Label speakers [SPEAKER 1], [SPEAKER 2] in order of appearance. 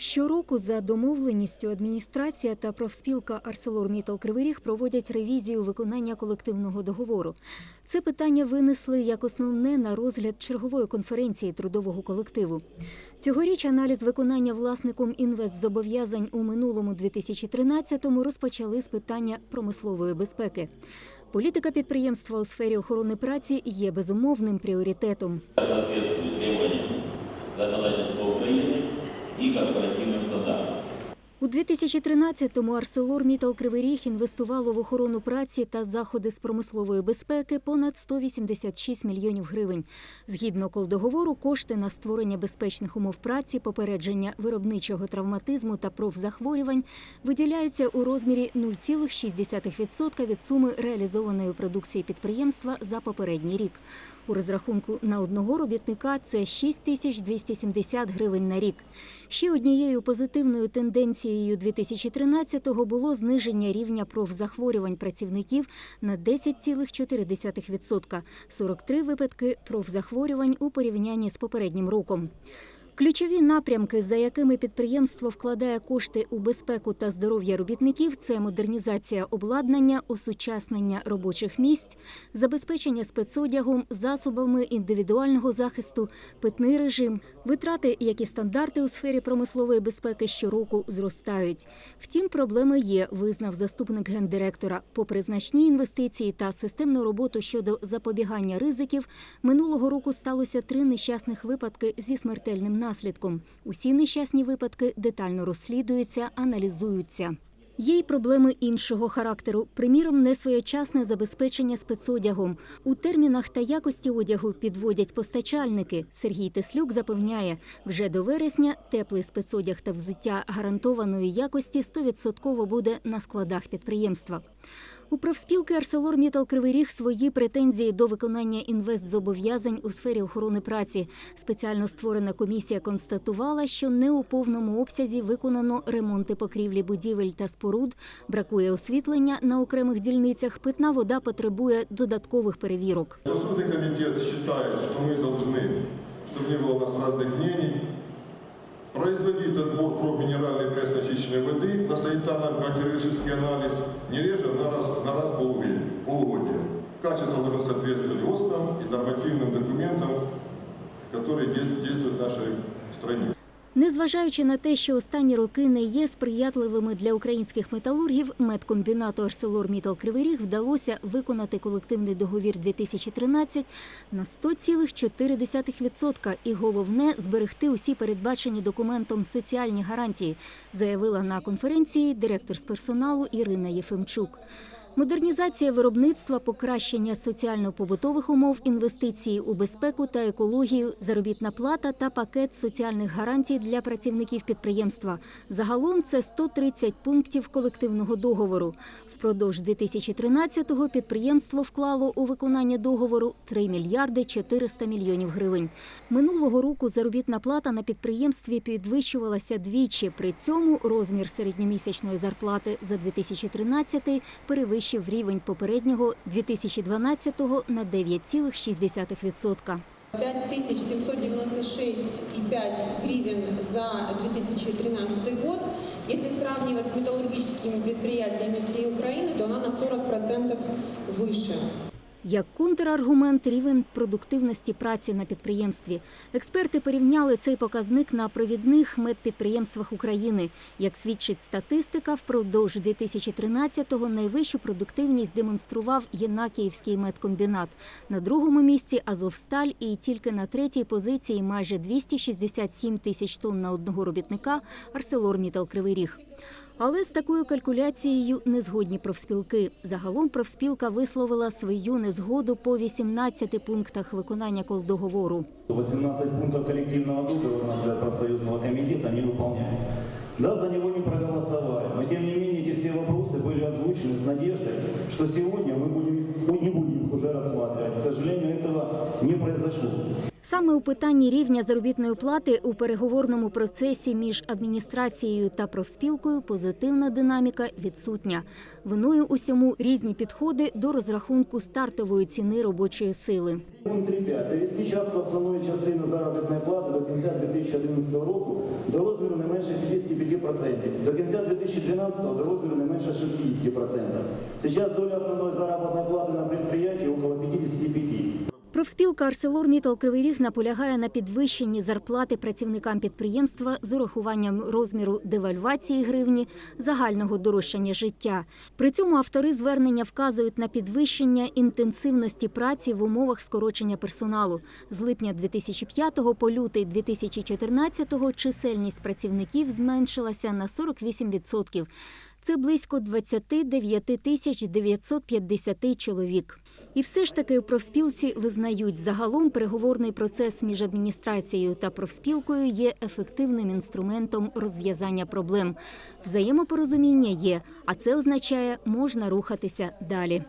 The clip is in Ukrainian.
[SPEAKER 1] Щороку за домовленістю адміністрація та профспілка ArcelorMittal Кривий Ріг проводять ревізію виконання колективного договору. Це питання винесли як основне на розгляд чергової конференції трудового колективу. Цьогоріч аналіз виконання власником інвестзобов'язань у минулому 2013-му розпочали з питання промислової безпеки. Політика підприємства у сфері охорони праці є безумовним пріоритетом.
[SPEAKER 2] соответствует требованиям законодательства Украины и корпоративных стандартам.
[SPEAKER 1] У 2013-му ArcelorMittal Кривий Ріг інвестувало в охорону праці та заходи з промислової безпеки понад 186 мільйонів гривень. Згідно колдоговору, кошти на створення безпечних умов праці, попередження виробничого травматизму та профзахворювань виділяються у розмірі 0,6% від суми реалізованої продукції підприємства за попередній рік. У розрахунку на одного робітника це 6270 гривень на рік. Ще однією позитивною тенденцією 2013-го було зниження рівня профзахворювань працівників на 10,4%, 43 випадки профзахворювань у порівнянні з попереднім роком. Ключові напрямки, за якими підприємство вкладає кошти у безпеку та здоров'я робітників, це модернізація обладнання, осучаснення робочих місць, забезпечення спецодягом, засобами індивідуального захисту, питний режим. Витрати, як і стандарти у сфері промислової безпеки щороку зростають. Втім, проблеми є, визнав заступник гендиректора. Попри значні інвестиції та системну роботу щодо запобігання ризиків, минулого року сталося три нещасних випадки зі смертельним наслідком. Усі нещасні випадки детально розслідуються, аналізуються. Є й проблеми іншого характеру, приміром, несвоєчасне забезпечення спецодягом. У термінах та якості одягу підводять постачальники. Сергій Теслюк запевняє, вже до вересня теплий спецодяг та взуття гарантованої якості 100% буде на складах підприємства. У профспілки ArcelorMittal Кривий Ріг свої претензії до виконання інвестзобов'язань у сфері охорони праці. Спеціально створена комісія констатувала, що не у повному обсязі виконано ремонти покрівлі будівель та споруд, бракує освітлення на окремих дільницях, питна вода потребує додаткових перевірок.
[SPEAKER 3] Конституционный комитет считает, что мы должны, чтобы не было у нас разных мнений, производить отбор проб минеральной прессно-очищенной воды на санитарно-бактериологический анализ не реже на раз, на раз в полугодия. полугодия. Качество должно соответствовать ГОСТам и нормативным документам, которые де- действуют в нашей стране.
[SPEAKER 1] Незважаючи на те, що останні роки не є сприятливими для українських металургів, медкомбінату ArcelorMittal Кривий Ріг вдалося виконати колективний договір 2013 на 100,4% і головне зберегти усі передбачені документом соціальні гарантії, заявила на конференції директор з персоналу Ірина Єфимчук. Модернізація виробництва, покращення соціально-побутових умов, інвестиції у безпеку та екологію, заробітна плата та пакет соціальних гарантій для працівників підприємства. Загалом це 130 пунктів колективного договору. Впродовж 2013-го підприємство вклало у виконання договору 3 мільярди 400 мільйонів гривень. Минулого року заробітна плата на підприємстві підвищувалася двічі. При цьому розмір середньомісячної зарплати за 2013 перевищив рівень попереднього 2012-го на 9,6%.
[SPEAKER 4] 5796,5 гривен за 2013 год. Если сравнивать с металлургическими предприятиями всей Украины, то она на 40% выше.
[SPEAKER 1] Як контраргумент рівень продуктивності праці на підприємстві. Експерти порівняли цей показник на провідних медпідприємствах України. Як свідчить статистика, впродовж 2013-го найвищу продуктивність демонстрував Єнакіївський медкомбінат. На другому місці Азовсталь і тільки на третій позиції майже 267 тисяч тонн на одного робітника ArcelorMittal Кривий Ріг. Але з такою калькуляцією не згодні профспілки. Загалом профспілка висловила свою незгоду по 18 пунктах виконання колдоговору.
[SPEAKER 5] 18 пунктов коллективного договора, на взгляд профсоюзного комитета, не выполняется. Да, за него не проголосовали, но тем не менее эти все вопросы были озвучены с надеждой, что сегодня мы будем, мы не будем их уже рассматривать. К сожалению, этого не произошло.
[SPEAKER 1] Саме у питанні рівня заробітної плати у переговорному процесі між адміністрацією та профспілкою позитивна динаміка відсутня. Виною усьому різні підходи до розрахунку стартової ціни робочої сили.
[SPEAKER 5] Пункт 3.5. Довести частку основної частини заробітної плати до кінця 2011 року до розміру не менше 55%, до кінця 2012 до розміру не менше 60%. Сейчас доля основної заробітної плати на предприятии около 55%.
[SPEAKER 1] Профспілка «Арселор Кривий Ріг» наполягає на підвищенні зарплати працівникам підприємства з урахуванням розміру девальвації гривні, загального дорожчання життя. При цьому автори звернення вказують на підвищення інтенсивності праці в умовах скорочення персоналу. З липня 2005 по лютий 2014 чисельність працівників зменшилася на 48%. Це близько 29 тисяч 950 чоловік. І все ж таки профспілці визнають, загалом переговорний процес між адміністрацією та профспілкою є ефективним інструментом розв'язання проблем. Взаємопорозуміння є, а це означає, можна рухатися далі.